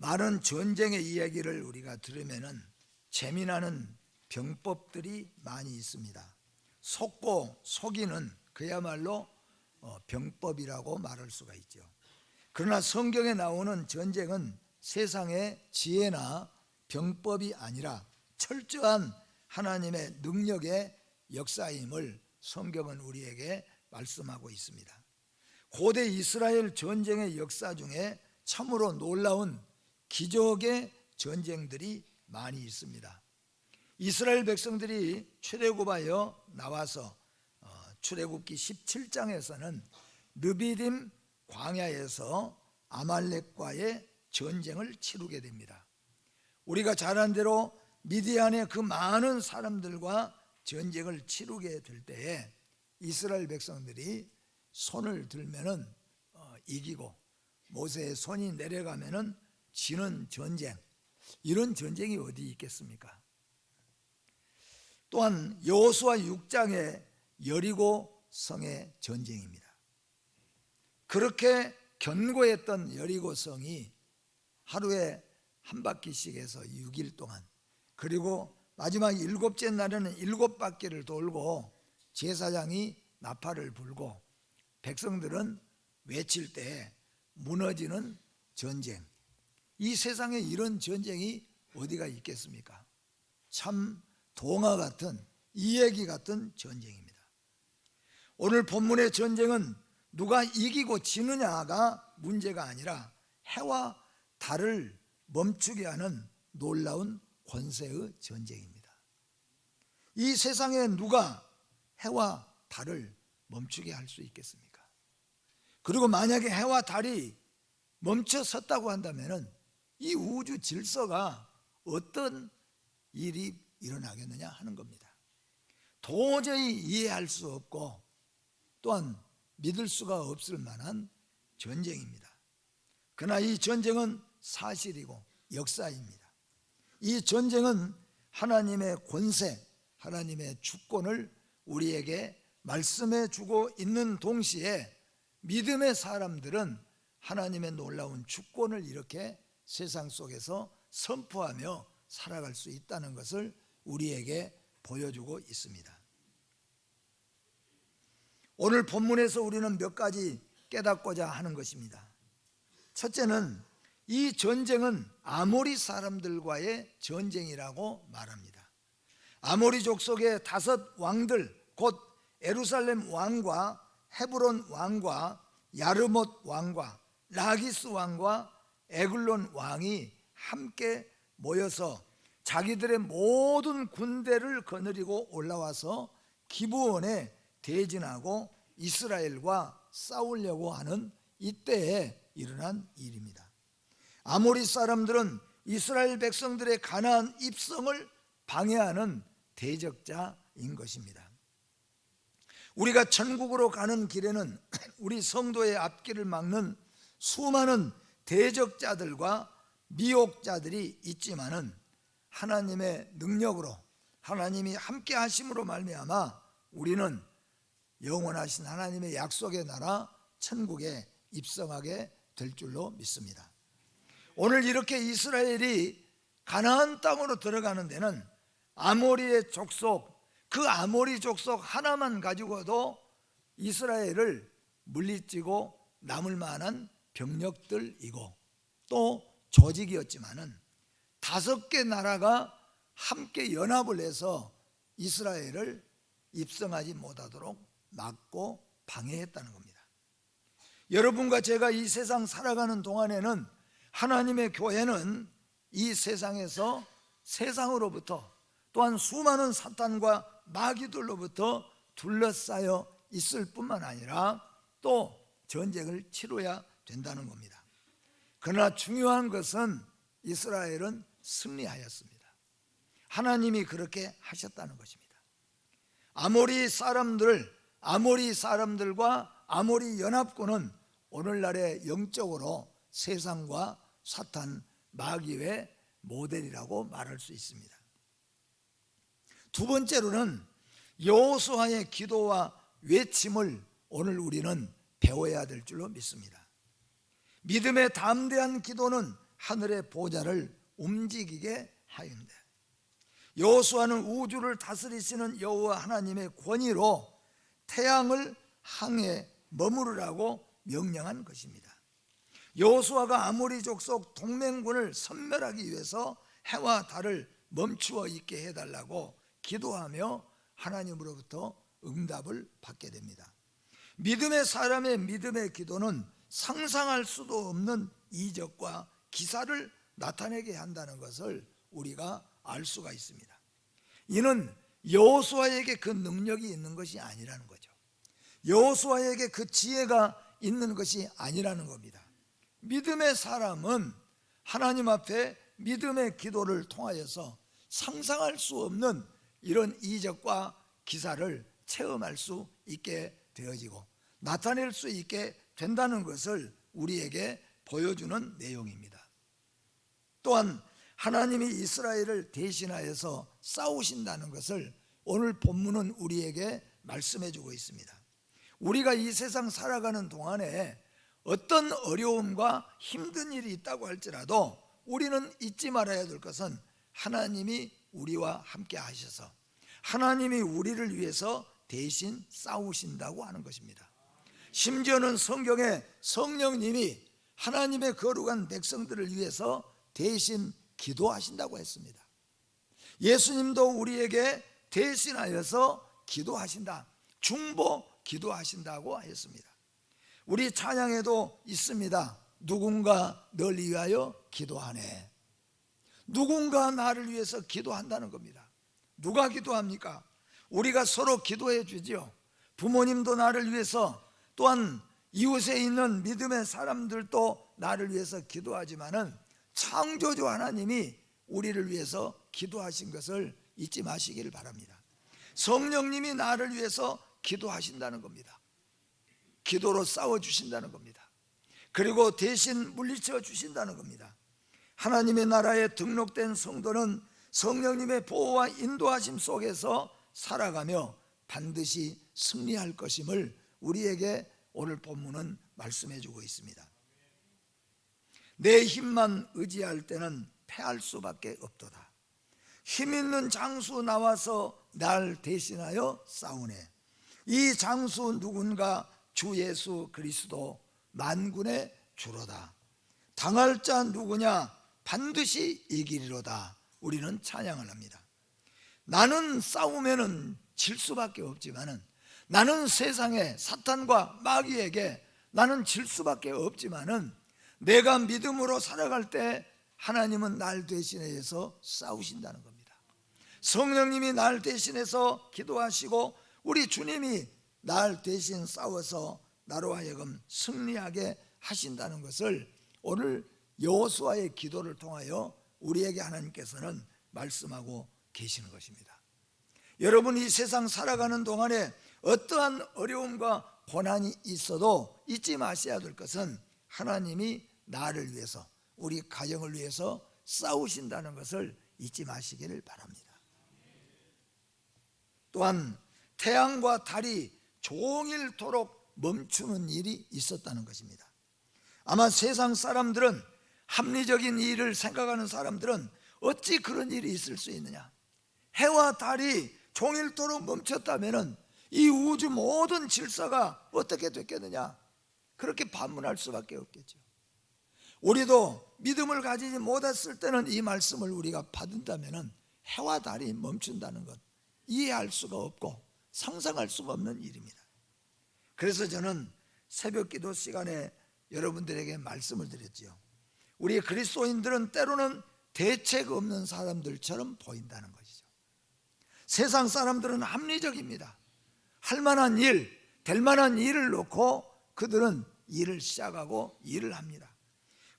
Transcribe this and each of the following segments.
많은 전쟁의 이야기를 우리가 들으면은 재미나는 병법들이 많이 있습니다. 속고 속이는 그야말로 어, 병법이라고 말할 수가 있죠. 그러나 성경에 나오는 전쟁은 세상의 지혜나 병법이 아니라 철저한 하나님의 능력의 역사임을 성경은 우리에게 말씀하고 있습니다. 고대 이스라엘 전쟁의 역사 중에 참으로 놀라운 기적의 전쟁들이 많이 있습니다. 이스라엘 백성들이 출애굽하여 나와서 어, 출애굽기 17장에서는 느비딤 광야에서 아말렉과의 전쟁을 치르게 됩니다. 우리가 잘안 대로 미디안의 그 많은 사람들과 전쟁을 치르게 될 때에 이스라엘 백성들이 손을 들면은 어, 이기고 모세의 손이 내려가면은 지는 전쟁 이런 전쟁이 어디 있겠습니까? 또한 여호수아 6장의 여리고 성의 전쟁입니다. 그렇게 견고했던 여리고 성이 하루에 한 바퀴씩 해서 6일 동안 그리고 마지막 일곱째 날에는 일곱 바퀴를 돌고 제사장이 나팔을 불고 백성들은 외칠 때 무너지는 전쟁. 이 세상에 이런 전쟁이 어디가 있겠습니까? 참 동화 같은 이야기 같은 전쟁입니다. 오늘 본문의 전쟁은 누가 이기고 지느냐가 문제가 아니라 해와 달을 멈추게 하는 놀라운 권세의 전쟁입니다. 이 세상에 누가 해와 달을 멈추게 할 수 있겠습니까? 그리고 만약에 해와 달이 멈춰 섰다고 한다면은 이 우주 질서가 어떤 일이 일어나겠느냐 하는 겁니다. 도저히 이해할 수 없고 또한 믿을 수가 없을 만한 전쟁입니다. 그러나 이 전쟁은 사실이고 역사입니다. 이 전쟁은 하나님의 권세, 하나님의 주권을 우리에게 말씀해 주고 있는 동시에 믿음의 사람들은 하나님의 놀라운 주권을 이렇게 세상 속에서 선포하며 살아갈 수 있다는 것을 우리에게 보여주고 있습니다. 오늘 본문에서 우리는 몇 가지 깨닫고자 하는 것입니다. 첫째는 이 전쟁은 아모리 사람들과의 전쟁이라고 말합니다. 아모리 족속의 다섯 왕들 곧 에루살렘 왕과 헤브론 왕과 야르못 왕과 라기스 왕과 에글론 왕이 함께 모여서 자기들의 모든 군대를 거느리고 올라와서 기브온에 대진하고 이스라엘과 싸우려고 하는 이때에 일어난 일입니다. 아모리 사람들은 이스라엘 백성들의 가나안 입성을 방해하는 대적자인 것입니다. 우리가 천국으로 가는 길에는 우리 성도의 앞길을 막는 수많은 대적자들과 미혹자들이 있지만은 하나님의 능력으로 하나님이 함께 하심으로 말미암아 우리는 영원하신 하나님의 약속의 나라 천국에 입성하게 될 줄로 믿습니다. 오늘 이렇게 이스라엘이 가나안 땅으로 들어가는 데는 아모리의 족속 그 아모리 족속 하나만 가지고도 이스라엘을 물리치고 남을 만한 병력들이고 또 조직이었지만은 다섯 개 나라가 함께 연합을 해서 이스라엘을 입성하지 못하도록 막고 방해했다는 겁니다. 여러분과 제가 이 세상 살아가는 동안에는 하나님의 교회는 이 세상에서 세상으로부터 또한 수많은 사탄과 마귀들로부터 둘러싸여 있을 뿐만 아니라 또 전쟁을 치러야 된다는 겁니다. 그러나 중요한 것은 이스라엘은 승리하였습니다. 하나님이 그렇게 하셨다는 것입니다. 아모리 사람들, 아모리 사람들과 아모리 연합군은 오늘날의 영적으로 세상과 사탄, 마귀의 모델이라고 말할 수 있습니다. 두 번째로는 여호수아의 기도와 외침을 오늘 우리는 배워야 될 줄로 믿습니다. 믿음의 담대한 기도는 하늘의 보좌를 움직이게 하였는데 여호수아는 우주를 다스리시는 여호와 하나님의 권위로 태양을 항해 머무르라고 명령한 것입니다. 여호수아가 아모리 족속 동맹군을 섬멸하기 위해서 해와 달을 멈추어 있게 해달라고 기도하며 하나님으로부터 응답을 받게 됩니다. 믿음의 사람의 믿음의 기도는 상상할 수도 없는 이적과 기사를 나타내게 한다는 것을 우리가 알 수가 있습니다. 이는 여호수아에게 그 능력이 있는 것이 아니라는 거죠. 여호수아에게 그 지혜가 있는 것이 아니라는 겁니다. 믿음의 사람은 하나님 앞에 믿음의 기도를 통하여서 상상할 수 없는 이런 이적과 기사를 체험할 수 있게 되어지고 나타낼 수 있게 된다는 것을 우리에게 보여주는 내용입니다. 또한 하나님이 이스라엘을 대신하여서 싸우신다는 것을 오늘 본문은 우리에게 말씀해 주고 있습니다. 우리가 이 세상 살아가는 동안에 어떤 어려움과 힘든 일이 있다고 할지라도 우리는 잊지 말아야 될 것은 하나님이 우리와 함께 하셔서 하나님이 우리를 위해서 대신 싸우신다고 하는 것입니다. 심지어는 성경에 성령님이 하나님의 거룩한 백성들을 위해서 대신 기도하신다고 했습니다. 예수님도 우리에게 대신하여서 기도하신다. 중보 기도하신다고 했습니다. 우리 찬양에도 있습니다. 누군가 널 위하여 기도하네. 누군가 나를 위해서 기도한다는 겁니다. 누가 기도합니까? 우리가 서로 기도해 주지요. 부모님도 나를 위해서 또한 이웃에 있는 믿음의 사람들도 나를 위해서 기도하지만은 창조주 하나님이 우리를 위해서 기도하신 것을 잊지 마시기를 바랍니다. 성령님이 나를 위해서 기도하신다는 겁니다. 기도로 싸워 주신다는 겁니다. 그리고 대신 물리쳐 주신다는 겁니다. 하나님의 나라에 등록된 성도는 성령님의 보호와 인도하심 속에서 살아가며 반드시 승리할 것임을 우리에게 오늘 본문은 말씀해 주고 있습니다. 내 힘만 의지할 때는 패할 수밖에 없도다. 힘 있는 장수 나와서 날 대신하여 싸우네. 이 장수 누군가 주 예수 그리스도 만군의 주로다. 당할 자 누구냐? 반드시 이기리로다. 우리는 찬양을 합니다. 나는 싸우면은 질 수밖에 없지만은 나는 세상에 사탄과 마귀에게 나는 질 수밖에 없지만은 내가 믿음으로 살아갈 때 하나님은 날 대신해서 싸우신다는 겁니다. 성령님이 날 대신해서 기도하시고 우리 주님이 날 대신 싸워서 나로 하여금 승리하게 하신다는 것을 오늘 여호수아의 기도를 통하여 우리에게 하나님께서는 말씀하고 계시는 것입니다. 여러분 이 세상 살아가는 동안에 어떠한 어려움과 고난이 있어도 잊지 마셔야 될 것은 하나님이 나를 위해서 우리 가정을 위해서 싸우신다는 것을 잊지 마시기를 바랍니다. 또한 태양과 달이 종일토록 멈추는 일이 있었다는 것입니다. 아마 세상 사람들은 합리적인 일을 생각하는 사람들은 어찌 그런 일이 있을 수 있느냐? 해와 달이 종일토록 멈췄다면은 이 우주 모든 질서가 어떻게 됐겠느냐? 그렇게 반문할 수밖에 없겠죠. 우리도 믿음을 가지지 못했을 때는 이 말씀을 우리가 받는다면은 해와 달이 멈춘다는 것 이해할 수가 없고 상상할 수가 없는 일입니다. 그래서 저는 새벽 기도 시간에 여러분들에게 말씀을 드렸지요. 우리 그리스도인들은 때로는 대책 없는 사람들처럼 보인다는 것이죠. 세상 사람들은 합리적입니다. 할 만한 일, 될 만한 일을 놓고 그들은 일을 시작하고 일을 합니다.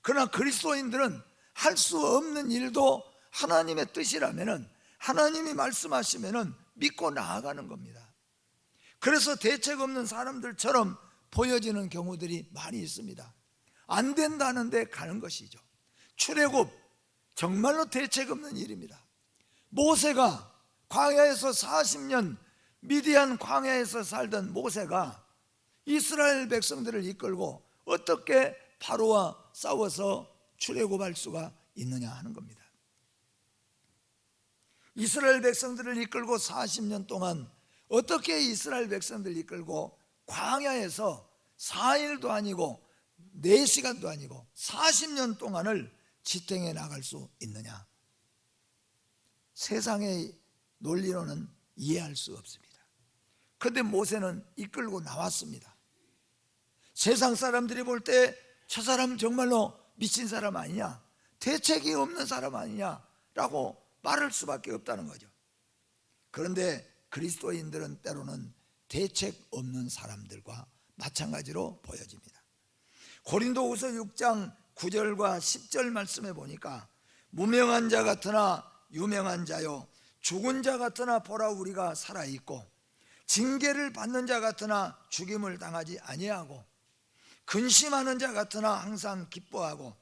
그러나 그리스도인들은 할 수 없는 일도 하나님의 뜻이라면은 하나님이 말씀하시면은 믿고 나아가는 겁니다. 그래서 대책 없는 사람들처럼 보여지는 경우들이 많이 있습니다. 안 된다는데 가는 것이죠. 출애굽 정말로 대책 없는 일입니다. 모세가 광야에서 40년 미디안 광야에서 살던 모세가 이스라엘 백성들을 이끌고 어떻게 바로와 싸워서 출애굽할 수가 있느냐 하는 겁니다. 이스라엘 백성들을 이끌고 40년 동안 어떻게 이스라엘 백성들을 이끌고 광야에서 4일도 아니고 4시간도 아니고 40년 동안을 지탱해 나갈 수 있느냐? 세상의 논리로는 이해할 수 없습니다. 그런데 모세는 이끌고 나왔습니다. 세상 사람들이 볼 때 저 사람 정말로 미친 사람 아니냐? 대책이 없는 사람 아니냐라고 말할 수밖에 없다는 거죠. 그런데 그리스도인들은 때로는 대책 없는 사람들과 마찬가지로 보여집니다. 고린도후서 6장 9절과 10절 말씀에 보니까 무명한 자 같으나 유명한 자요 죽은 자 같으나 보라 우리가 살아 있고 징계를 받는 자 같으나 죽임을 당하지 아니하고 근심하는 자 같으나 항상 기뻐하고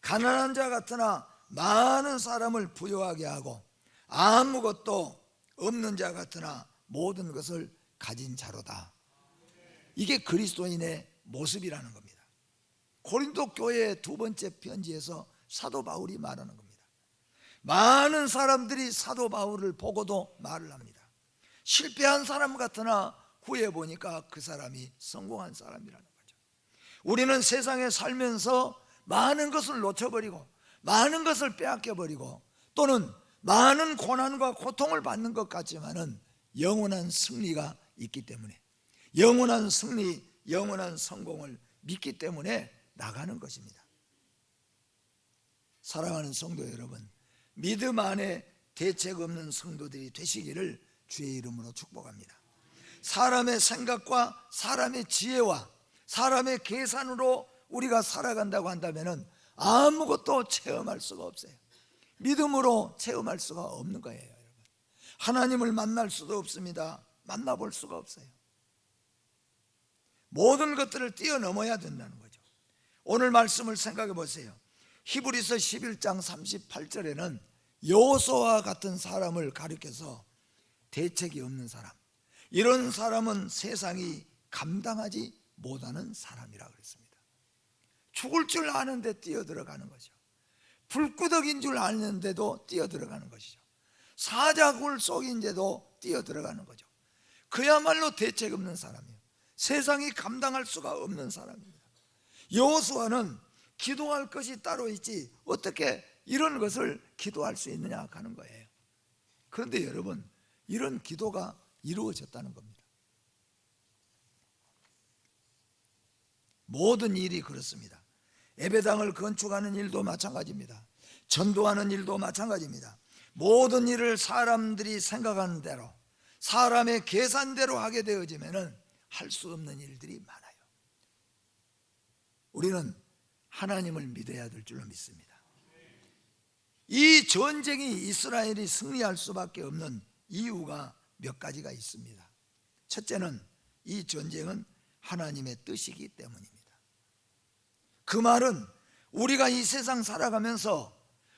가난한 자 같으나 많은 사람을 부유하게 하고 아무것도 없는 자 같으나 모든 것을 가진 자로다. 이게 그리스도인의 모습이라는 겁니다. 고린도 교회의 두 번째 편지에서 사도 바울이 말하는 겁니다. 많은 사람들이 사도 바울을 보고도 말을 합니다. 실패한 사람 같으나 후에 보니까 그 사람이 성공한 사람이라는 거죠. 우리는 세상에 살면서 많은 것을 놓쳐버리고 많은 것을 빼앗겨버리고 또는 많은 고난과 고통을 받는 것 같지만은 영원한 승리가 있기 때문에 영원한 승리, 영원한 성공을 믿기 때문에 나가는 것입니다. 사랑하는 성도 여러분, 믿음 안에 대책 없는 성도들이 되시기를 주의 이름으로 축복합니다. 사람의 생각과 사람의 지혜와 사람의 계산으로 우리가 살아간다고 한다면 아무것도 체험할 수가 없어요. 믿음으로 체험할 수가 없는 거예요, 여러분. 하나님을 만날 수도 없습니다. 만나볼 수가 없어요. 모든 것들을 뛰어넘어야 된다는 거죠. 오늘 말씀을 생각해 보세요. 히브리서 11장 38절에는 요소와 같은 사람을 가리켜서 대책이 없는 사람. 이런 사람은 세상이 감당하지 못하는 사람이라 그랬습니다. 죽을 줄 아는데 뛰어들어가는 거죠. 불구덕인 줄 아는데도 뛰어들어가는 것이죠. 사자굴 속인데도 뛰어들어가는 거죠. 그야말로 대책 없는 사람이에요. 세상이 감당할 수가 없는 사람입니다. 여호수아는 기도할 것이 따로 있지 어떻게 이런 것을 기도할 수 있느냐 하는 거예요. 그런데 여러분 이런 기도가 이루어졌다는 겁니다. 모든 일이 그렇습니다. 예배당을 건축하는 일도 마찬가지입니다. 전도하는 일도 마찬가지입니다. 모든 일을 사람들이 생각하는 대로 사람의 계산대로 하게 되어지면은 할 수 없는 일들이 많아요. 우리는 하나님을 믿어야 될 줄로 믿습니다. 이 전쟁이 이스라엘이 승리할 수밖에 없는 이유가 몇 가지가 있습니다. 첫째는 이 전쟁은 하나님의 뜻이기 때문입니다. 그 말은 우리가 이 세상 살아가면서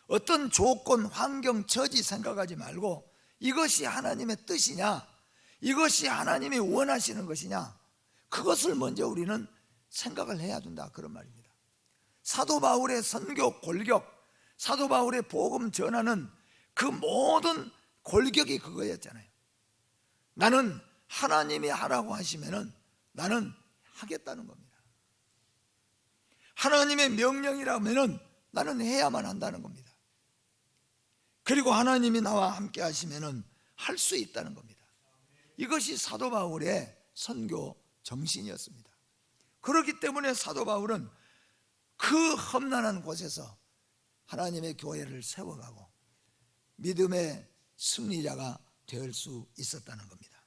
어떤 조건, 환경, 처지 생각하지 말고 이것이 하나님의 뜻이냐, 이것이 하나님이 원하시는 것이냐, 그것을 먼저 우리는 생각을 해야 된다. 그런 말입니다. 사도 바울의 선교 골격, 사도 바울의 복음 전하는 그 모든 골격이 그거였잖아요. 나는 하나님이 하라고 하시면은 나는 하겠다는 겁니다. 하나님의 명령이라면은 나는 해야만 한다는 겁니다. 그리고 하나님이 나와 함께 하시면은 할 수 있다는 겁니다. 이것이 사도 바울의 선교 정신이었습니다. 그렇기 때문에 사도 바울은 그 험난한 곳에서 하나님의 교회를 세워가고 믿음의 승리자가 될 수 있었다는 겁니다.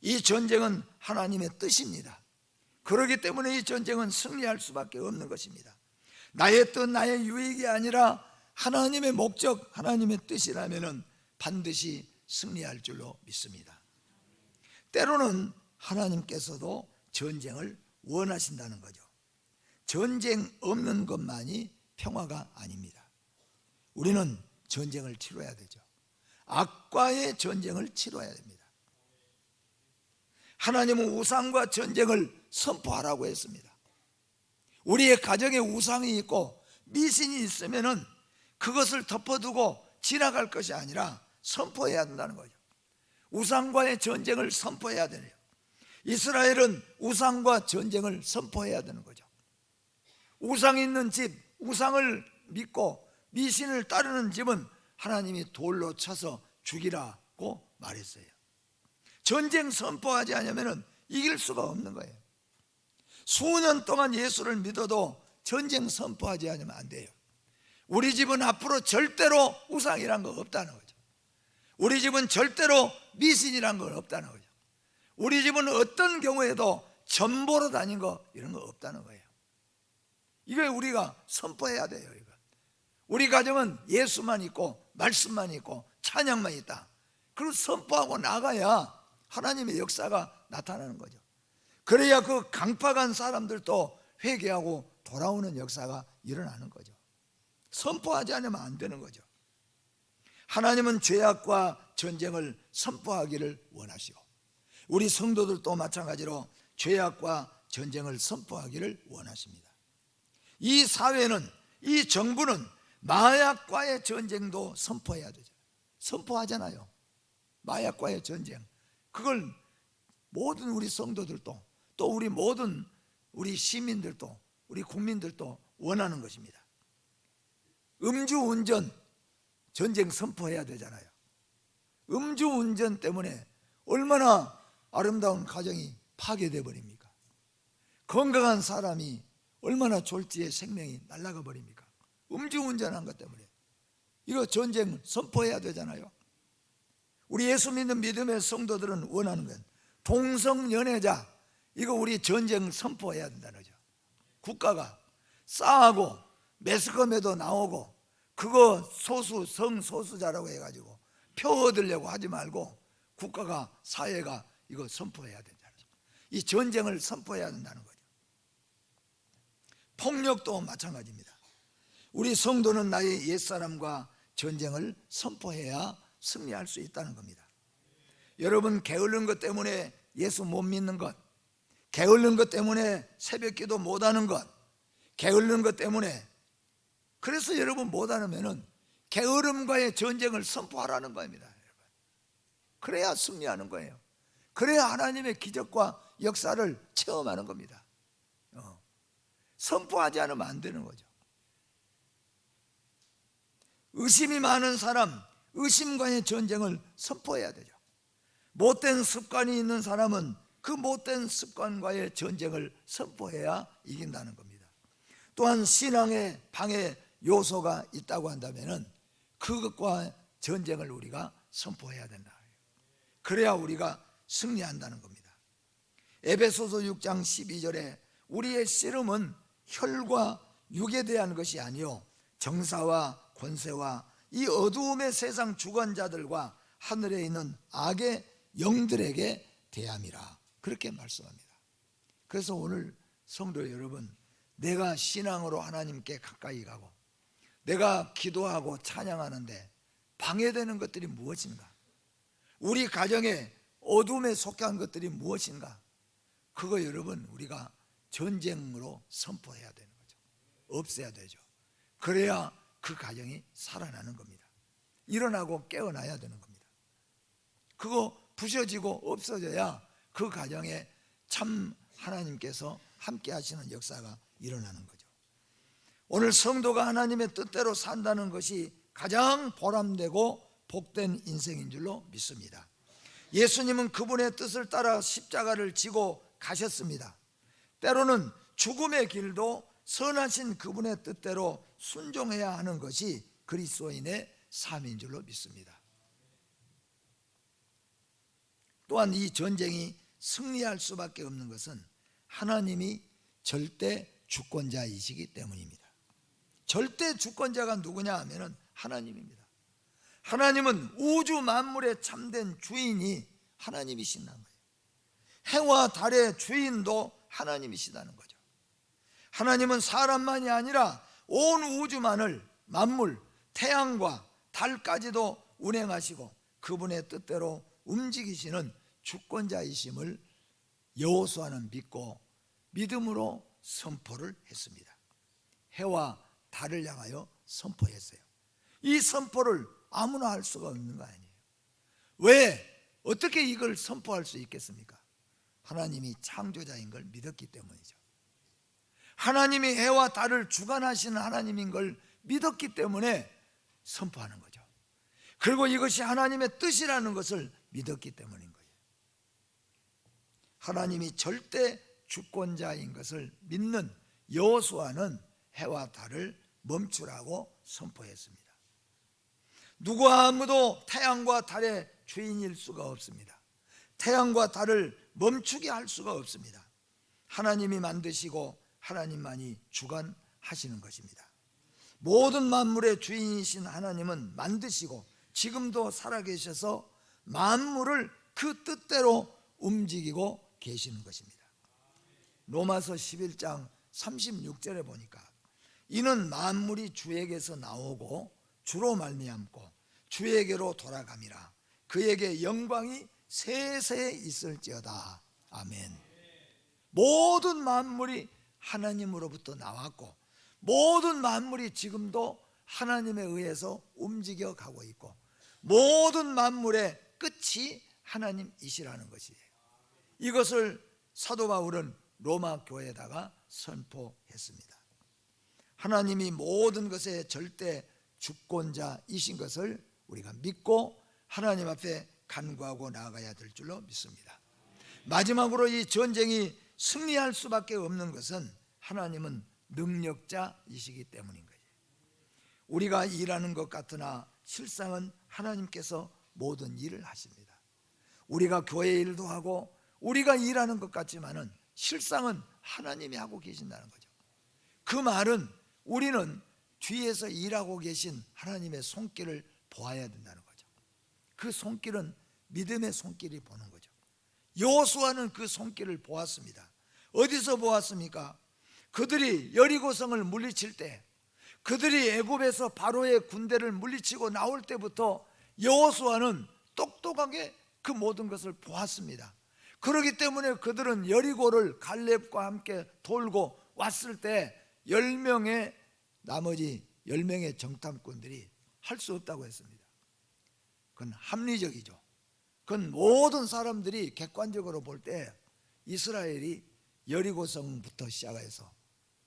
이 전쟁은 하나님의 뜻입니다. 그렇기 때문에 이 전쟁은 승리할 수밖에 없는 것입니다. 나의 뜻, 나의 유익이 아니라 하나님의 목적, 하나님의 뜻이라면 반드시 승리할 줄로 믿습니다. 때로는 하나님께서도 전쟁을 원하신다는 거죠. 전쟁 없는 것만이 평화가 아닙니다. 우리는 전쟁을 치러야 되죠. 악과의 전쟁을 치러야 됩니다. 하나님은 우상과 전쟁을 선포하라고 했습니다. 우리의 가정에 우상이 있고 미신이 있으면은 그것을 덮어두고 지나갈 것이 아니라 선포해야 된다는 거죠. 우상과의 전쟁을 선포해야 되네요. 이스라엘은 우상과 전쟁을 선포해야 되는 거죠. 우상 있는 집, 우상을 믿고 미신을 따르는 집은 하나님이 돌로 쳐서 죽이라고 말했어요. 전쟁 선포하지 않으면 이길 수가 없는 거예요. 수년 동안 예수를 믿어도 전쟁 선포하지 않으면 안 돼요. 우리 집은 앞으로 절대로 우상이란 거 없다는 거죠. 우리 집은 절대로 미신이란 건 없다는 거죠. 우리 집은 어떤 경우에도 전보로 다닌 거 이런 거 없다는 거예요. 이거 우리가 선포해야 돼요. 이거. 우리 가정은 예수만 있고 말씀만 있고 찬양만 있다. 그리고 선포하고 나가야 하나님의 역사가 나타나는 거죠. 그래야 그 강팍한 사람들도 회개하고 돌아오는 역사가 일어나는 거죠. 선포하지 않으면 안 되는 거죠. 하나님은 죄악과 전쟁을 선포하기를 원하시고 우리 성도들도 마찬가지로 죄악과 전쟁을 선포하기를 원하십니다. 이 사회는 이 정부는 마약과의 전쟁도 선포해야 되죠. 선포하잖아요. 마약과의 전쟁. 그걸 모든 우리 성도들도 또 우리 모든 우리 시민들도 우리 국민들도 원하는 것입니다. 음주 운전 전쟁 선포해야 되잖아요. 음주 운전 때문에 얼마나 아름다운 가정이 파괴돼 버립니까? 건강한 사람이 얼마나 졸지에 생명이 날아가 버립니까? 음주운전한 것 때문에 이거 전쟁 선포해야 되잖아요. 우리 예수 믿는 믿음의 성도들은 원하는 건 동성연애자 이거 우리 전쟁 선포해야 된다는 거죠. 국가가 싸하고 매스컴에도 나오고 그거 소수 성소수자라고 해가지고 표 얻으려고 하지 말고 국가가 사회가 이거 선포해야 된다는 거죠. 이 전쟁을 선포해야 된다는 거죠. 폭력도 마찬가지입니다. 우리 성도는 나의 옛사람과 전쟁을 선포해야 승리할 수 있다는 겁니다. 여러분 게으른 것 때문에 예수 못 믿는 것, 게으른 것 때문에 새벽 기도 못 하는 것, 게으른 것 때문에 그래서 여러분 못 하면은 게으름과의 전쟁을 선포하라는 겁니다. 그래야 승리하는 거예요. 그래야 하나님의 기적과 역사를 체험하는 겁니다. 어. 선포하지 않으면 안 되는 거죠. 의심이 많은 사람, 의심과의 전쟁을 선포해야 되죠. 못된 습관이 있는 사람은 그 못된 습관과의 전쟁을 선포해야 이긴다는 겁니다. 또한 신앙의 방해 요소가 있다고 한다면 그것과 전쟁을 우리가 선포해야 된다. 그래야 우리가 승리한다는 겁니다. 에베소서 6장 12절에 우리의 씨름은 혈과 육에 대한 것이 아니요 정사와 권세와 이 어두움의 세상 주관자들과 하늘에 있는 악의 영들에게 대함이라 그렇게 말씀합니다. 그래서 오늘 성도 여러분 내가 신앙으로 하나님께 가까이 가고 내가 기도하고 찬양하는데 방해되는 것들이 무엇인가? 우리 가정에 어둠에 속한 것들이 무엇인가? 그거 여러분 우리가 전쟁으로 선포해야 되는 거죠. 없애야 되죠. 그래야 그 가정이 살아나는 겁니다. 일어나고 깨어나야 되는 겁니다. 그거 부셔지고 없어져야 그 가정에 참 하나님께서 함께 하시는 역사가 일어나는 거죠. 오늘 성도가 하나님의 뜻대로 산다는 것이 가장 보람되고 복된 인생인 줄로 믿습니다. 예수님은 그분의 뜻을 따라 십자가를 지고 가셨습니다. 때로는 죽음의 길도 선하신 그분의 뜻대로 순종해야 하는 것이 그리스도인의 삶인 줄로 믿습니다. 또한 이 전쟁이 승리할 수밖에 없는 것은 하나님이 절대 주권자이시기 때문입니다. 절대 주권자가 누구냐 하면은 하나님입니다. 하나님은 우주 만물의 참된 주인이 하나님이신다는 거예요. 해와 달의 주인도 하나님이시다는 거죠. 하나님은 사람만이 아니라 온 우주만을 만물, 태양과 달까지도 운행하시고 그분의 뜻대로 움직이시는 주권자이심을 여호수아는 믿고 믿음으로 선포를 했습니다. 해와 달을 향하여 선포했어요. 이 선포를 아무나 할 수가 없는 거 아니에요. 왜 어떻게 이걸 선포할 수 있겠습니까? 하나님이 창조자인 걸 믿었기 때문이죠. 하나님이 해와 달을 주관하시는 하나님인 걸 믿었기 때문에 선포하는 거죠. 그리고 이것이 하나님의 뜻이라는 것을 믿었기 때문인 거예요. 하나님이 절대 주권자인 것을 믿는 여호수아는 해와 달을 멈추라고 선포했습니다. 누구 아무도 태양과 달의 주인일 수가 없습니다. 태양과 달을 멈추게 할 수가 없습니다. 하나님이 만드시고 하나님만이 주관하시는 것입니다. 모든 만물의 주인이신 하나님은 만드시고 지금도 살아계셔서 만물을 그 뜻대로 움직이고 계시는 것입니다. 로마서 11장 36절에 보니까 이는 만물이 주에게서 나오고 주로 말미암고 주에게로 돌아감이라 그에게 영광이 세세에 있을지어다 아멘 모든 만물이 하나님으로부터 나왔고 모든 만물이 지금도 하나님에 의해서 움직여 가고 있고 모든 만물의 끝이 하나님이시라는 것이에요 이것을 사도 바울은 로마 교회에다가 선포했습니다. 하나님이 모든 것의 절대 주권자이신 것을 우리가 믿고 하나님 앞에 간구하고 나아가야 될 줄로 믿습니다. 마지막으로 이 전쟁이 승리할 수밖에 없는 것은 하나님은 능력자이시기 때문인 거예요. 우리가 일하는 것 같으나 실상은 하나님께서 모든 일을 하십니다. 우리가 교회 일도 하고 우리가 일하는 것 같지만은 실상은 하나님이 하고 계신다는 거죠. 그 말은 우리는 뒤에서 일하고 계신 하나님의 손길을 보아야 된다는 거죠. 그 손길은 믿음의 손길이 보는 거죠. 여호수아는 그 손길을 보았습니다. 어디서 보았습니까? 그들이 여리고성을 물리칠 때 그들이 애굽에서 바로의 군대를 물리치고 나올 때부터 여호수아는 똑똑하게 그 모든 것을 보았습니다. 그렇기 때문에 그들은 여리고를 갈렙과 함께 돌고 왔을 때 10명의 나머지 10명의 정탐꾼들이 할 수 없다고 했습니다. 그건 합리적이죠. 그건 모든 사람들이 객관적으로 볼 때 이스라엘이 여리고성부터 시작해서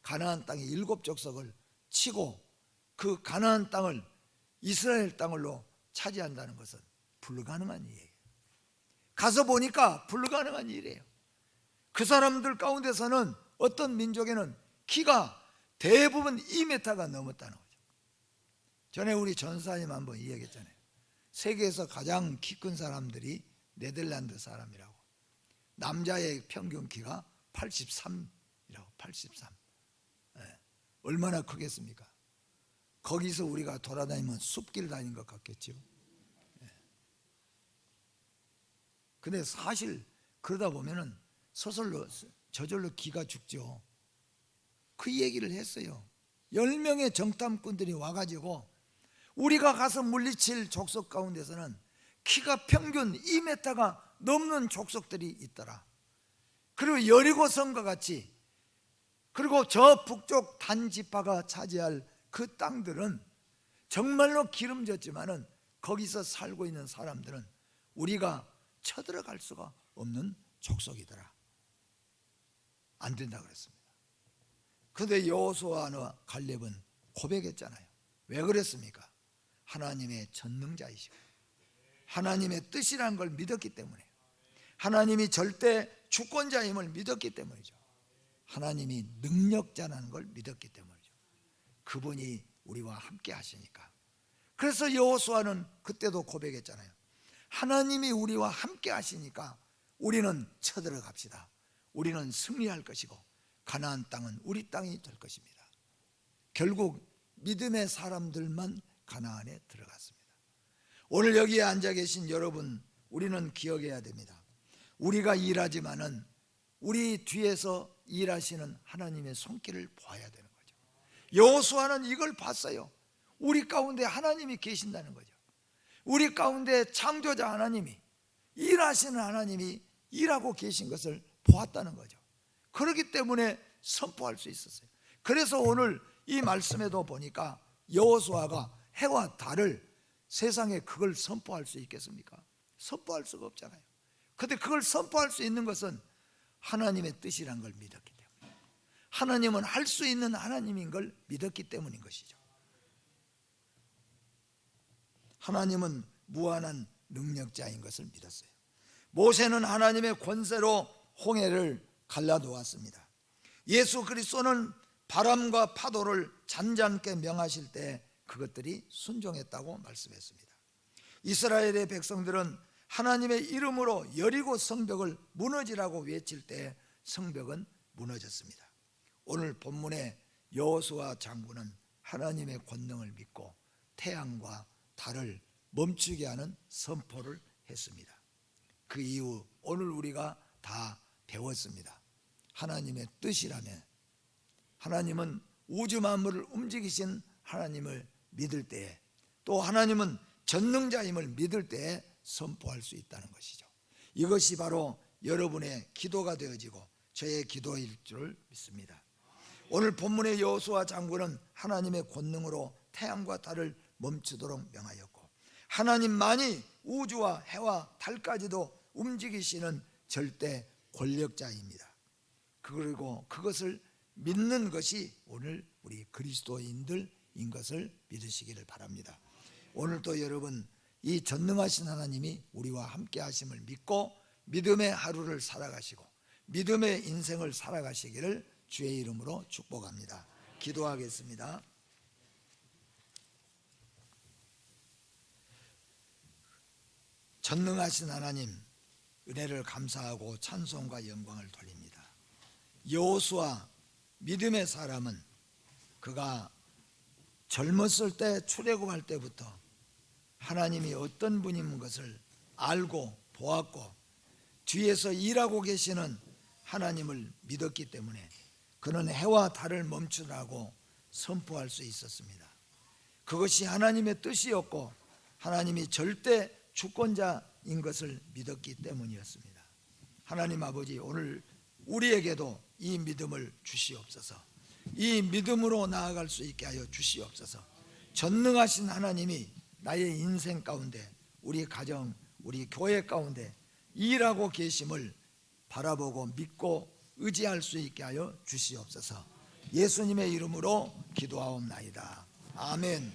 가나안 땅의 일곱 족속을 치고 그 가나안 땅을 이스라엘 땅으로 차지한다는 것은 불가능한 일이에요. 가서 보니까 불가능한 일이에요. 그 사람들 가운데서는 어떤 민족에는 키가 대부분 2m가 넘었다는 거죠. 전에 우리 전사님 한번 이야기했잖아요. 세계에서 가장 키 큰 사람들이 네덜란드 사람이라고. 남자의 평균 키가 83이라고 83. 예. 얼마나 크겠습니까? 거기서 우리가 돌아다니면 숲길 다닌 것 같겠죠. 근데 사실 그러다 보면은 서슬로 저절로 기가 죽죠. 그 얘기를 했어요. 열 명의 정탐꾼들이 와가지고 우리가 가서 물리칠 족속 가운데서는 키가 평균 2m가 넘는 족속들이 있더라. 그리고 여리고 성과 같이 그리고 저 북쪽 단지파가 차지할 그 땅들은 정말로 기름졌지만은 거기서 살고 있는 사람들은 우리가 쳐들어갈 수가 없는 족속이더라. 안 된다 그랬습니다. 그런데 여호수아와 갈렙은 고백했잖아요. 왜 그랬습니까? 하나님의 전능자이시고 하나님의 뜻이라는 걸 믿었기 때문에 하나님이 절대 주권자임을 믿었기 때문이죠. 하나님이 능력자라는 걸 믿었기 때문이죠. 그분이 우리와 함께 하시니까. 그래서 여호수아는 그때도 고백했잖아요. 하나님이 우리와 함께 하시니까 우리는 쳐들어갑시다. 우리는 승리할 것이고 가나안 땅은 우리 땅이 될 것입니다. 결국 믿음의 사람들만 가나안에 들어갔습니다. 오늘 여기에 앉아 계신 여러분 우리는 기억해야 됩니다. 우리가 일하지만은 우리 뒤에서 일하시는 하나님의 손길을 보아야 되는 거죠. 여호수아는 이걸 봤어요. 우리 가운데 하나님이 계신다는 거죠. 우리 가운데 창조자 하나님이 일하시는 하나님이 일하고 계신 것을 보았다는 거죠. 그렇기 때문에 선포할 수 있었어요. 그래서 오늘 이 말씀에도 보니까 여호수아가 해와 달을 세상에 그걸 선포할 수 있겠습니까? 선포할 수가 없잖아요. 근데 그걸 선포할 수 있는 것은 하나님의 뜻이란 걸 믿었기 때문에 하나님은 할 수 있는 하나님인 걸 믿었기 때문인 것이죠. 하나님은 무한한 능력자인 것을 믿었어요. 모세는 하나님의 권세로 홍해를 갈라놓았습니다. 예수 그리스도는 바람과 파도를 잔잔케 명하실 때 그것들이 순종했다고 말씀했습니다. 이스라엘의 백성들은 하나님의 이름으로 여리고 성벽을 무너지라고 외칠 때 성벽은 무너졌습니다. 오늘 본문의 여호수아 장군은 하나님의 권능을 믿고 태양과 달을 멈추게 하는 선포를 했습니다. 그 이후 오늘 우리가 다 배웠습니다. 하나님의 뜻이라면 하나님은 우주 만물을 움직이신 하나님을 믿을 때에 또 하나님은 전능자임을 믿을 때에 선포할 수 있다는 것이죠. 이것이 바로 여러분의 기도가 되어지고 저의 기도일 줄 믿습니다. 오늘 본문의 여호수아 장군은 하나님의 권능으로 태양과 달을 멈추도록 명하였고 하나님만이 우주와 해와 달까지도 움직이시는 절대 권력자입니다. 그리고 그것을 믿는 것이 오늘 우리 그리스도인들인 것을 믿으시기를 바랍니다. 오늘도 여러분 이 전능하신 하나님이 우리와 함께 하심을 믿고 믿음의 하루를 살아가시고 믿음의 인생을 살아가시기를 주의 이름으로 축복합니다. 기도하겠습니다. 전능하신 하나님 은혜를 감사하고 찬송과 영광을 돌립니다. 여호수아 믿음의 사람은 그가 젊었을 때 출애굽할 때부터 하나님이 어떤 분인 것을 알고 보았고 뒤에서 일하고 계시는 하나님을 믿었기 때문에 그는 해와 달을 멈추라고 선포할 수 있었습니다. 그것이 하나님의 뜻이었고 하나님이 절대 주권자인 것을 믿었기 때문이었습니다. 하나님 아버지 오늘 우리에게도 이 믿음을 주시옵소서. 이 믿음으로 나아갈 수 있게 하여 주시옵소서. 전능하신 하나님이 나의 인생 가운데 우리 가정, 우리 교회 가운데 일하고 계심을 바라보고 믿고 의지할 수 있게 하여 주시옵소서. 예수님의 이름으로 기도하옵나이다. 아멘.